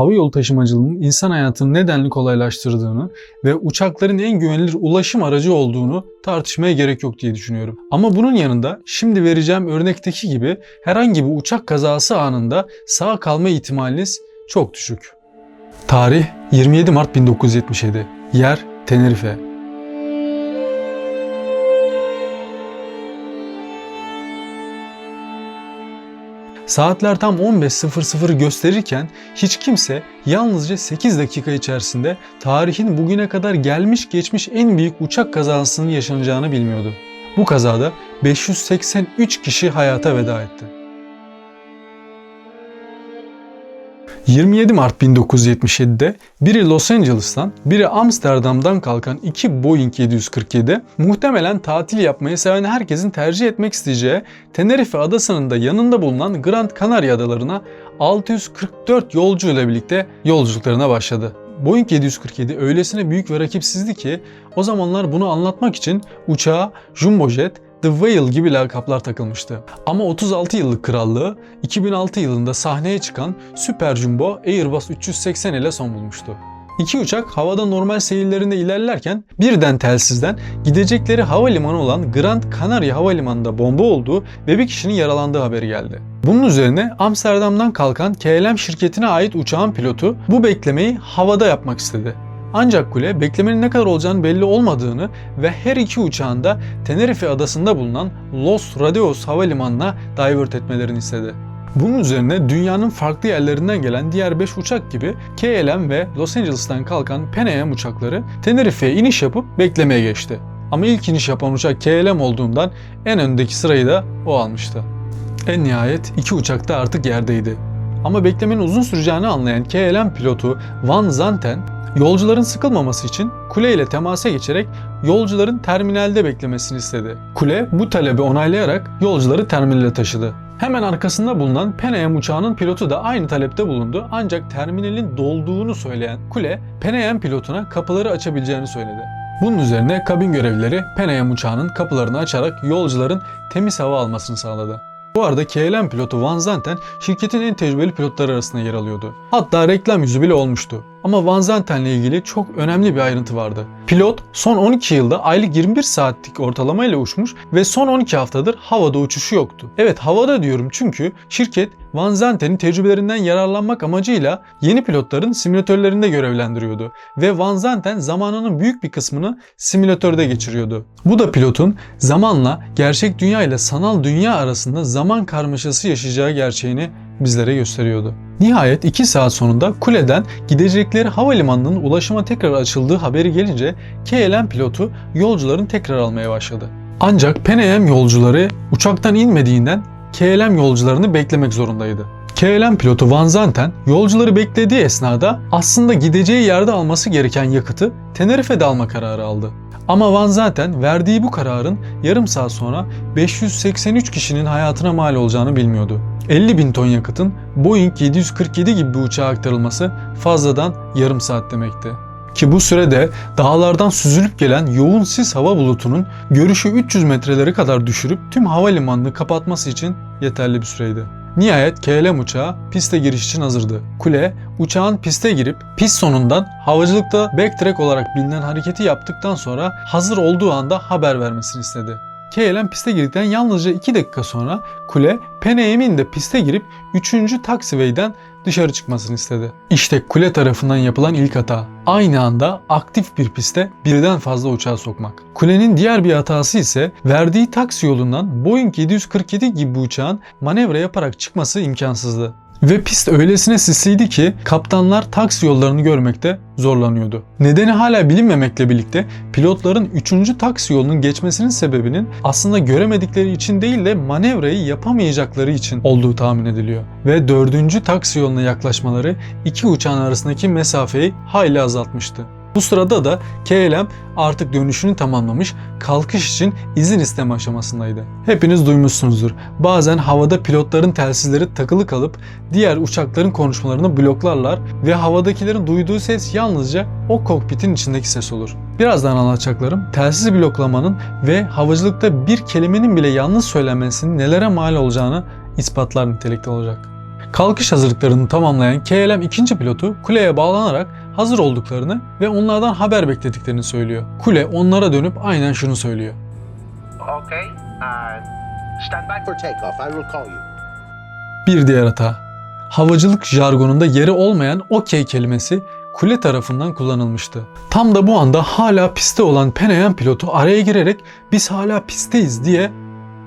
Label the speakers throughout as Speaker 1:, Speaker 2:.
Speaker 1: hava yolu taşımacılığının insan hayatını nedenli kolaylaştırdığını ve uçakların en güvenilir ulaşım aracı olduğunu tartışmaya gerek yok diye düşünüyorum. Ama bunun yanında şimdi vereceğim örnekteki gibi herhangi bir uçak kazası anında sağ kalma ihtimaliniz çok düşük. Tarih 27 Mart 1977. Yer Tenerife. Saatler tam 15.00 gösterirken hiç kimse yalnızca 8 dakika içerisinde tarihin bugüne kadar gelmiş geçmiş en büyük uçak kazasının yaşanacağını bilmiyordu. Bu kazada 583 kişi hayata veda etti. 27 Mart 1977'de biri Los Angeles'tan, biri Amsterdam'dan kalkan iki Boeing 747 muhtemelen tatil yapmayı seven herkesin tercih etmek isteyeceği Tenerife adasının da yanında bulunan Gran Canaria adalarına 644 yolcu ile birlikte yolculuklarına başladı. Boeing 747 öylesine büyük ve rakipsizdi ki o zamanlar bunu anlatmak için uçağa Jumbo Jet, The Whale gibi lakaplar takılmıştı. Ama 36 yıllık krallığı 2006 yılında sahneye çıkan Super Jumbo Airbus 380 ile son bulmuştu. İki uçak havada normal seyirlerinde ilerlerken birden telsizden gidecekleri havalimanı olan Grand Canaria Havalimanı'nda bomba olduğu ve bir kişinin yaralandığı haberi geldi. Bunun üzerine Amsterdam'dan kalkan KLM şirketine ait uçağın pilotu bu beklemeyi havada yapmak istedi. Ancak kule beklemenin ne kadar olacağını belli olmadığını ve her iki uçağın da Tenerife adasında bulunan Los Rodeos havalimanına divert etmelerini istedi. Bunun üzerine dünyanın farklı yerlerinden gelen diğer 5 uçak gibi KLM ve Los Angeles'tan kalkan Pan Am uçakları Tenerife'ye iniş yapıp beklemeye geçti. Ama ilk iniş yapan uçak KLM olduğundan en öndeki sırayı da o almıştı. En nihayet iki uçak da artık yerdeydi. Ama beklemenin uzun süreceğini anlayan KLM pilotu Van Zanten Yolcuların sıkılmaması için kule ile temasa geçerek yolcuların terminalde beklemesini istedi. Kule bu talebi onaylayarak yolcuları terminale taşıdı. Hemen arkasında bulunan Am uçağının pilotu da aynı talepte bulundu ancak terminalin dolduğunu söyleyen kule Am pilotuna kapıları açabileceğini söyledi. Bunun üzerine kabin görevlileri Am uçağının kapılarını açarak yolcuların temiz hava almasını sağladı. Bu arada KLM pilotu Van Zanten şirketin en tecrübeli pilotları arasında yer alıyordu. Hatta reklam yüzü bile olmuştu. Ama Van Zanten'le ilgili çok önemli bir ayrıntı vardı. Pilot son 12 yılda aylık 21 saatlik ortalamayla uçmuş ve son 12 haftadır havada uçuşu yoktu. Evet havada diyorum çünkü şirket Van Zanten'in tecrübelerinden yararlanmak amacıyla yeni pilotların simülatörlerinde görevlendiriyordu ve Van Zanten zamanının büyük bir kısmını simülatörde geçiriyordu. Bu da pilotun zamanla gerçek dünya ile sanal dünya arasında zaman karmaşası yaşayacağı gerçeğini bizlere gösteriyordu. Nihayet 2 saat sonunda kuleden gidecekleri havalimanının ulaşıma tekrar açıldığı haberi gelince KLM pilotu yolcuların tekrar almaya başladı. Ancak Pan yolcuları uçaktan inmediğinden KLM yolcularını beklemek zorundaydı. KLM pilotu Van Zanten yolcuları beklediği esnada aslında gideceği yerde alması gereken yakıtı Tenerife'de alma kararı aldı. Ama Van Zanten verdiği bu kararın yarım saat sonra 583 kişinin hayatına mal olacağını bilmiyordu. 50 bin ton yakıtın Boeing 747 gibi bir uçağa aktarılması fazladan yarım saat demekti. Ki bu sürede dağlardan süzülüp gelen yoğun sis hava bulutunun görüşü 300 metrelere kadar düşürüp tüm havalimanını kapatması için yeterli bir süreydi. Nihayet KLM uçağı piste giriş için hazırdı. Kule uçağın piste girip pist sonundan havacılıkta backtrack olarak bilinen hareketi yaptıktan sonra hazır olduğu anda haber vermesini istedi. KLM piste girdikten yalnızca 2 dakika sonra kule Pan Am'in de piste girip 3. taxiway'den dışarı çıkmasını istedi. İşte kule tarafından yapılan ilk hata. Aynı anda aktif bir piste birden fazla uçağı sokmak. Kulenin diğer bir hatası ise verdiği taksi yolundan Boeing 747 gibi uçağın manevra yaparak çıkması imkansızdı. Ve pist öylesine sisliydi ki kaptanlar taksi yollarını görmekte zorlanıyordu. Nedeni hala bilinmemekle birlikte pilotların 3. taksi yolunun geçmesinin sebebinin aslında göremedikleri için değil de manevrayı yapamayacakları için olduğu tahmin ediliyor. Ve 4. taksi yoluna yaklaşmaları iki uçağın arasındaki mesafeyi hayli azaltmıştı. Bu sırada da KLM artık dönüşünü tamamlamış, kalkış için izin isteme aşamasındaydı. Hepiniz duymuşsunuzdur. Bazen havada pilotların telsizleri takılı kalıp diğer uçakların konuşmalarını bloklarlar ve havadakilerin duyduğu ses yalnızca o kokpitin içindeki ses olur. Birazdan anlatacaklarım telsiz bloklamanın ve havacılıkta bir kelimenin bile yanlış söylenmesinin nelere mal olacağını ispatlar nitelikte olacak. Kalkış hazırlıklarını tamamlayan KLM ikinci pilotu kuleye bağlanarak hazır olduklarını ve onlardan haber beklediklerini söylüyor. Kule onlara dönüp aynen şunu söylüyor.
Speaker 2: Okay, uh, stand by for takeoff. I will call you.
Speaker 1: Bir diğer hata. Havacılık jargonunda yeri olmayan okey kelimesi kule tarafından kullanılmıştı. Tam da bu anda hala pistte olan Am pilotu araya girerek biz hala pistteyiz diye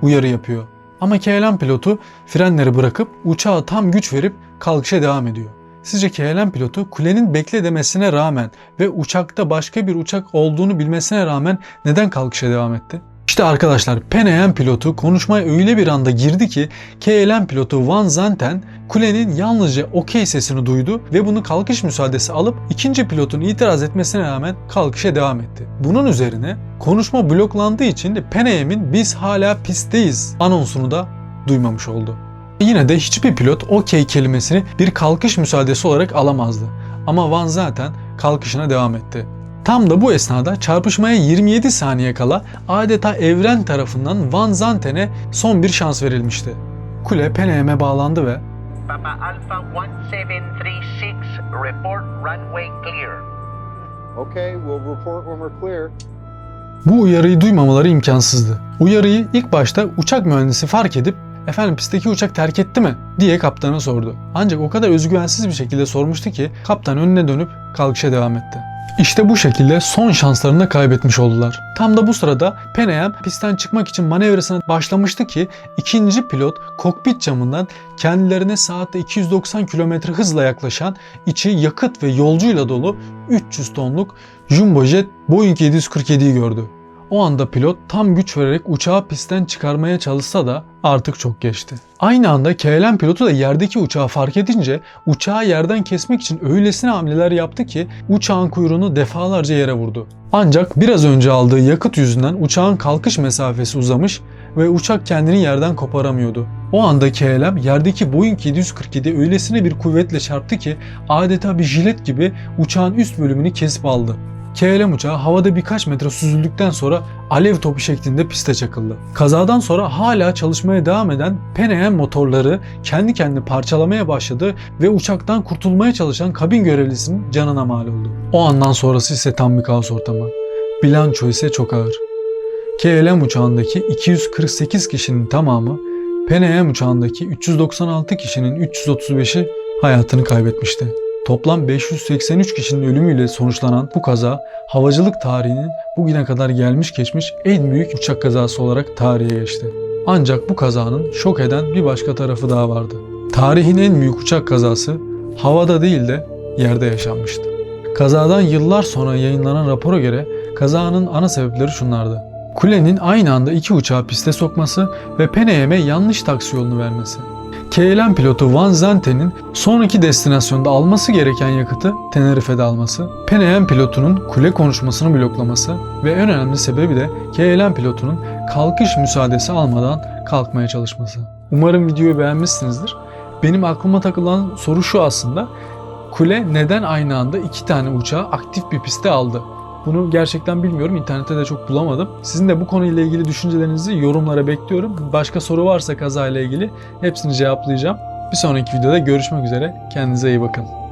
Speaker 1: uyarı yapıyor. Ama KLM pilotu frenleri bırakıp uçağa tam güç verip kalkışa devam ediyor. Sizce KLM pilotu kulenin bekle demesine rağmen ve uçakta başka bir uçak olduğunu bilmesine rağmen neden kalkışa devam etti? İşte arkadaşlar Pan Am pilotu konuşmaya öyle bir anda girdi ki KLM pilotu Van Zanten kulenin yalnızca okey sesini duydu ve bunu kalkış müsaadesi alıp ikinci pilotun itiraz etmesine rağmen kalkışa devam etti. Bunun üzerine konuşma bloklandığı için de Pan biz hala pistteyiz anonsunu da duymamış oldu. Yine de hiçbir pilot okey kelimesini bir kalkış müsaadesi olarak alamazdı. Ama Van zaten kalkışına devam etti. Tam da bu esnada çarpışmaya 27 saniye kala adeta evren tarafından Van Zanten'e son bir şans verilmişti. Kule Pene'ye bağlandı ve
Speaker 2: Papa Alpha 1736, report runway clear.
Speaker 3: Okay, we'll report when we're clear.
Speaker 1: bu uyarıyı duymamaları imkansızdı. Uyarıyı ilk başta uçak mühendisi fark edip efendim pistteki uçak terk etti mi diye kaptana sordu. Ancak o kadar özgüvensiz bir şekilde sormuştu ki kaptan önüne dönüp kalkışa devam etti. İşte bu şekilde son şanslarını kaybetmiş oldular. Tam da bu sırada Pan Am pistten çıkmak için manevrasına başlamıştı ki ikinci pilot kokpit camından kendilerine saatte 290 km hızla yaklaşan içi yakıt ve yolcuyla dolu 300 tonluk Jumbo Jet Boeing 747'yi gördü. O anda pilot tam güç vererek uçağı pistten çıkarmaya çalışsa da artık çok geçti. Aynı anda KLM pilotu da yerdeki uçağı fark edince uçağı yerden kesmek için öylesine hamleler yaptı ki uçağın kuyruğunu defalarca yere vurdu. Ancak biraz önce aldığı yakıt yüzünden uçağın kalkış mesafesi uzamış ve uçak kendini yerden koparamıyordu. O anda KLM yerdeki Boeing 747 öylesine bir kuvvetle çarptı ki adeta bir jilet gibi uçağın üst bölümünü kesip aldı. KLM uçağı havada birkaç metre süzüldükten sonra alev topu şeklinde piste çakıldı. Kazadan sonra hala çalışmaya devam eden Pan motorları kendi kendini parçalamaya başladı ve uçaktan kurtulmaya çalışan kabin görevlisinin canına mal oldu. O andan sonrası ise tam bir kaos ortamı. Bilanço ise çok ağır. KLM uçağındaki 248 kişinin tamamı Pan uçağındaki 396 kişinin 335'i hayatını kaybetmişti. Toplam 583 kişinin ölümüyle sonuçlanan bu kaza havacılık tarihinin bugüne kadar gelmiş geçmiş en büyük uçak kazası olarak tarihe geçti. Ancak bu kazanın şok eden bir başka tarafı daha vardı. Tarihin en büyük uçak kazası havada değil de yerde yaşanmıştı. Kazadan yıllar sonra yayınlanan rapora göre kazanın ana sebepleri şunlardı. Kulenin aynı anda iki uçağı piste sokması ve Pan Am'e yanlış taksi yolunu vermesi. KLM pilotu Van Zanten'in sonraki destinasyonda alması gereken yakıtı Tenerife'de alması, Pan Am pilotunun kule konuşmasını bloklaması ve en önemli sebebi de KLM pilotunun kalkış müsaadesi almadan kalkmaya çalışması. Umarım videoyu beğenmişsinizdir. Benim aklıma takılan soru şu aslında. Kule neden aynı anda iki tane uçağı aktif bir piste aldı? Bunu gerçekten bilmiyorum. İnternette de çok bulamadım. Sizin de bu konuyla ilgili düşüncelerinizi yorumlara bekliyorum. Başka soru varsa kazayla ilgili hepsini cevaplayacağım. Bir sonraki videoda görüşmek üzere. Kendinize iyi bakın.